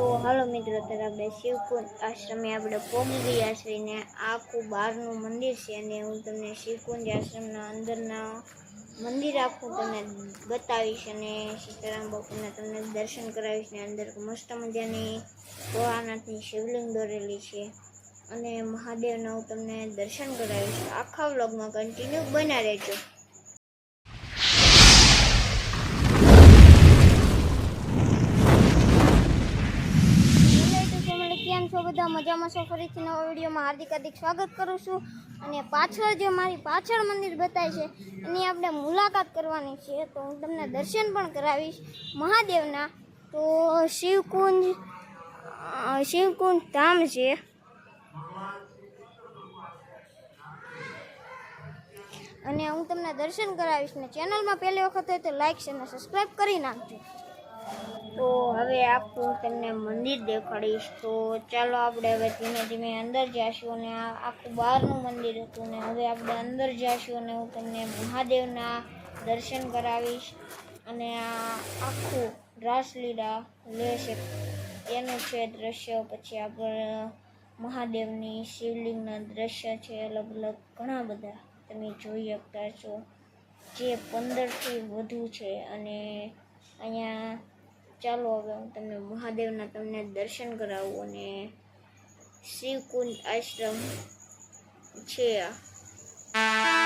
તો હાલો મિત્રો ત્યારે આપણે શિવકુંજ આશ્રમે આપણે પોગી ગયા આખું બહારનું મંદિર છે અને હું તમને શિવકુંજ આશ્રમના અંદરના મંદિર આખું તમને બતાવીશ અને સીતારામ બાપુના તમને દર્શન કરાવીશ ને અંદર મસ્ત મજાની ભોળાનાથની શિવલિંગ દોરેલી છે. અને મહાદેવના હું તમને દર્શન કરાવીશ. આખા વ્લોગમાં કન્ટિન્યુ બના રહેજો. બધા મજામાં છો? ફરીથી નવા વિડીયોમાં હાર્દિક હાર્દિક સ્વાગત કરું છું. અને પાછળ જે મારી પાછળ મંદિર બતાય છે, એની આપણે મુલાકાત કરવાની છે. તો હું તમને દર્શન પણ કરાવીશ મહાદેવના. તો શિવકુંજ શિવકુંજ ધામ છે. અને હું તમને દર્શન કરાવીશ ને ચેનલમાં પહેલી વખત હોય તો લાઇક છે અને સબસ્ક્રાઈબ કરી નાખજો. હવે આપણું તમને મંદિર દેખાડીશ. તો ચાલો આપણે હવે ધીમે ધીમે અંદર જઈશું અને આખું બહારનું મંદિર હતું ને હવે આપણે અંદર જઈશું અને હું તમને મહાદેવના દર્શન કરાવીશ અને આ આખું રાસલીલા લેશે. એનું છે દ્રશ્ય, પછી આપણે મહાદેવની શિવલિંગના દ્રશ્ય છે અલગ અલગ ઘણા બધા તમે જોઈ શકતા છો. જે પંદરથી વધુ છે અને અહીંયા ચાલો હવે હું તમને મહાદેવના તમને દર્શન કરાવું અને શિવકુંજ આશ્રમ છે આ.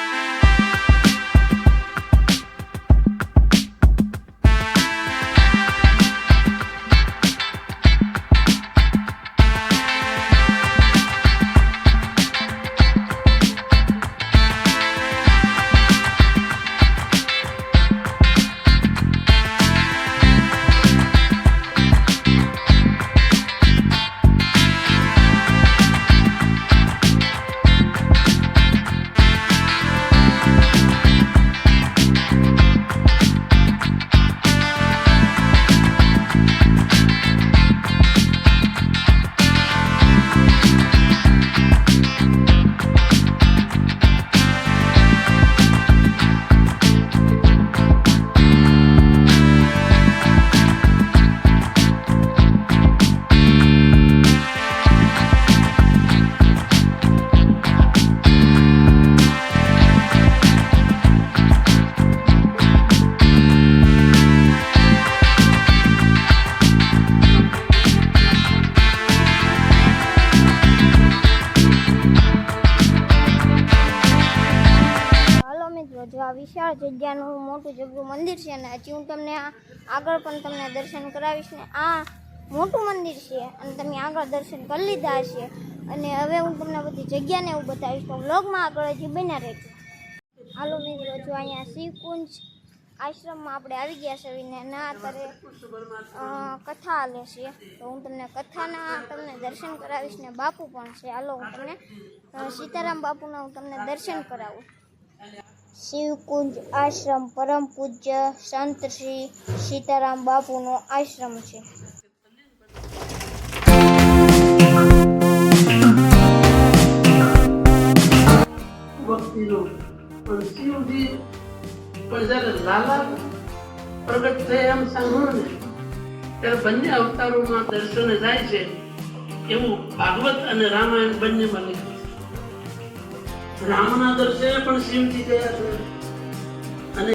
આ વિશાળ જગ્યાનું મોટું જગ્યું મંદિર છે અને હજી હું તમને આગળ પણ તમને દર્શન કરાવીશ ને આ મોટું મંદિર છે અને તમે આગળ દર્શન કરી લીધા હશે. અને હવે હું તમને બધી જગ્યાને એવું બતાવીશ તો વ્લોગમાં આગળ હજી બન્યા રહેજો. હાલો મિત્રો, જો અહીંયા શિવકુંજ આશ્રમમાં આપણે આવી ગયા છે અને ના અત્યારે કથા હાલે છે. તો હું તમને કથાના તમને દર્શન કરાવીશ ને બાપુ પણ છે. હાલો હું તમને સીતારામ બાપુના હું તમને દર્શન કરાવું. શિવકુંજ આશ્રમ, પરમ પૂજ્ય સંત શ્રી સીતારામ બાપુનો આશ્રમ છે. અવતારોમાં દર્શને જાય છે એવું ભાગવત અને રામાયણ બંનેમાં લખ્યું રામના દર્શને પણ શિવજી ગયા છે